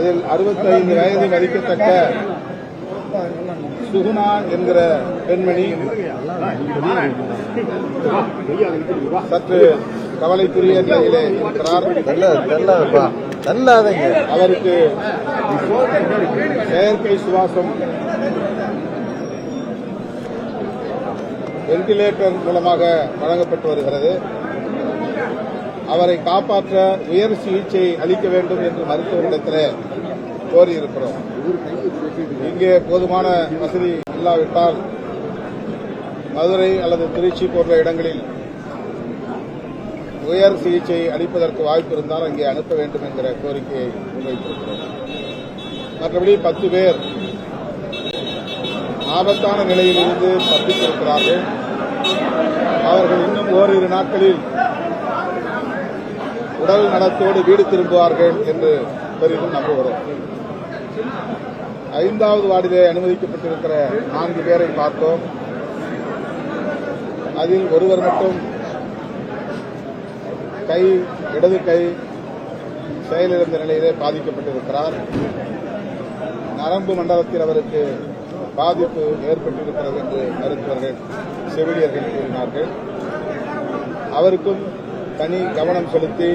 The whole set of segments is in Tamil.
அதில் அறுபத்தைந்து வயது மதிக்கத்தக்க சுகுணா என்கிற பெண்மணி சற்று கவலைக்குரிய நிலையிலே இருக்கிறார். தள்ளாதீங்க அவருக்கு செயற்கை சுவாசம் வென்டிலேட்டர் மூலமாக வழங்கப்பட்டு வருகிறது. அவரை காப்பாற்ற உயர் சிகிச்சை அளிக்க வேண்டும் என்று மருத்துவரிடத்தில் கோரியிருக்கிறோம். இங்கே போதுமான வசதி இல்லாவிட்டால் மதுரை அல்லது திருச்சி போன்ற இடங்களில் உயர் சிகிச்சை அளிப்பதற்கு வாய்ப்பு இருந்தால் அங்கே அனுப்ப வேண்டும் என்கிற கோரிக்கையை முன்வைத்திருக்கிறோம். மற்றபடி பத்து பேர் ஆபத்தான நிலையில் இருந்து தப்பித்திருக்கிறார்கள். அவர்கள் இன்னும் ஓரிரு நாட்களில் உடல் நலத்தோடு வீடு திரும்புவார்கள் என்று பெரிதும் நம்புகிறோம். ஐந்தாவது வார்டிலே அனுமதிக்கப்பட்டிருக்கிற நான்கு பேரை பார்த்தோம். அதில் ஒருவர் மட்டும் கை இடது கை செயலிழந்த நிலையிலே பாதிக்கப்பட்டிருக்கிறார். நரம்பு மண்டலத்தில் அவருக்கு பாதிப்பு ஏற்பட்டிருக்கிறது என்று மருத்துவர்கள் செவிலியர்கள் கூறினார்கள். அவருக்கும் தனி கவனம் செலுத்தி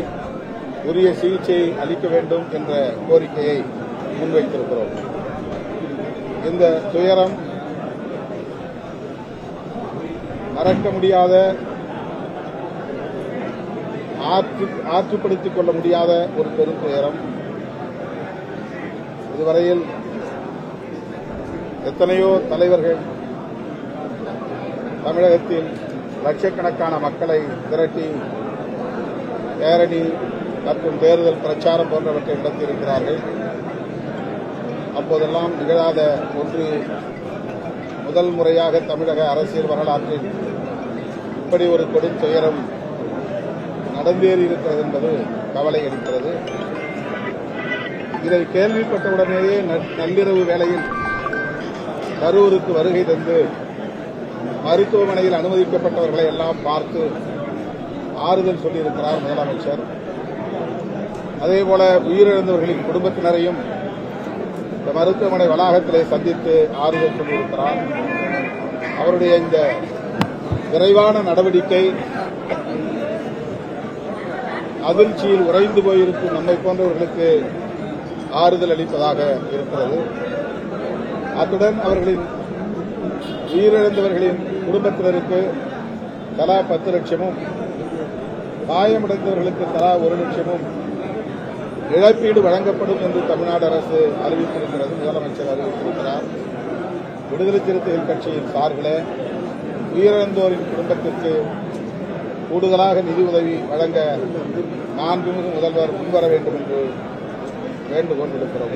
உரிய சிகிச்சையை அளிக்க வேண்டும் என்ற கோரிக்கையை முன்வைத்திருக்கிறோம். இந்த துயரம் மறக்க முடியாத ஆற்று ஆற்றுப்படுத்திக் கொள்ள முடியாத ஒரு பெரும் துயரம். இதுவரையில் எத்தனையோ தலைவர்கள் தமிழகத்தில் லட்சக்கணக்கான மக்களை திரட்டி பேரணி மற்றும் தேர்தல் பிரச்சாரம் போன்றவற்றை நடத்தியிருக்கிறார்கள். அப்போதெல்லாம் நிகழாத ஒன்று முதல் முறையாக தமிழக அரசியல் வரலாற்றில் இப்படி ஒரு கொடும் துயரம் நடந்தேறி இருக்கிறது என்பது கவலை அளிக்கிறது. இதை கேள்விப்பட்டவுடனேயே நள்ளிரவு வேளையில் கரூருக்கு வருகை தந்து மருத்துவமனையில் அனுமதிக்கப்பட்டவர்களை எல்லாம் பார்த்து ஆறுதல் சொல்லியிருக்கிறார் முதலமைச்சர். அதேபோல உயிரிழந்தவர்களின் குடும்பத்தினரையும் இந்த மருத்துவமனை வளாகத்திலே சந்தித்து ஆறுதல் சொல்லியிருக்கிறார். அவருடைய இந்த விரைவான நடவடிக்கை அதிர்ச்சியில் உறைந்து போயிருக்கும் நம்மை போன்றவர்களுக்கு ஆறுதல் அளிப்பதாக இருக்கிறது. அத்துடன் அவர்களின் உயிரிழந்தவர்களின் குடும்பத்தினருக்கு தலா பத்து லட்சமும் காயமடைந்தவர்களுக்கு தலா ஒரு லட்சமும் இழப்பீடு வழங்கப்படும் என்று தமிழ்நாடு அரசு அறிவித்திருக்கிறது. முதலமைச்சர் அறிவித்திருக்கிறார் விடுதலை சிறுத்தைகள் கட்சியின் சார்பில் உயிரிழந்தோரின் குடும்பத்திற்கு கூடுதலாக நிதி உதவி வழங்க மாண்புமிகு முதல்வர் முன்வர வேண்டும் என்று வேண்டுகோள் விடுக்கிறோம்.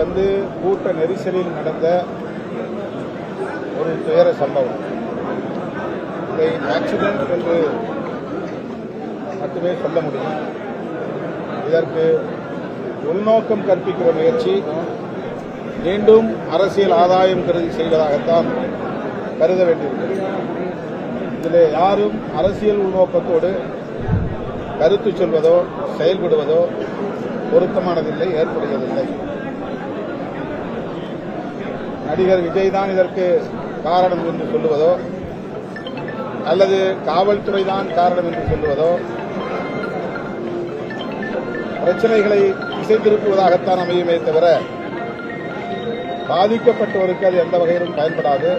வந்து கூட்ட நெரிசலில் நடந்த ஒரு துயர சம்பவம். இதை ஆக்சிடென்ட் என்று மட்டுமே சொல்ல முடியும். இதற்கு உள்நோக்கம் கற்பிக்கிற முயற்சி மீண்டும் அரசியல் ஆதாயம் கருதி செய்வதாகத்தான் கருத வேண்டியிருக்கிறது. இதில் யாரும் அரசியல் உள்நோக்கத்தோடு கருத்து சொல்வதோ செயல்படுவதோ பொருத்தமானதில்லை ஏற்படுவதில்லை நடிகர் விஜய் தான் இதற்கு காரணம் என்று சொல்லுவதோ அல்லது காவல்துறை தான் காரணம் என்று சொல்லுவதோ பிரச்சனைகளை திசை திருப்புவதாகத்தான் அமையுமே தவிர பாதிக்கப்பட்டவருக்கு அது எந்த வகையிலும் பயன்படாது.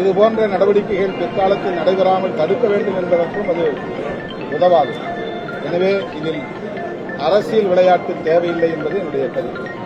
இது போன்ற நடவடிக்கைகள் பிற்காலத்தில் நடைபெறாமல் தடுக்க வேண்டும் என்பதற்கும் அது உதவாது. எனவே இதில் அரசியல் விளையாட்டு தேவையில்லை என்பது என்னுடைய கருத்து.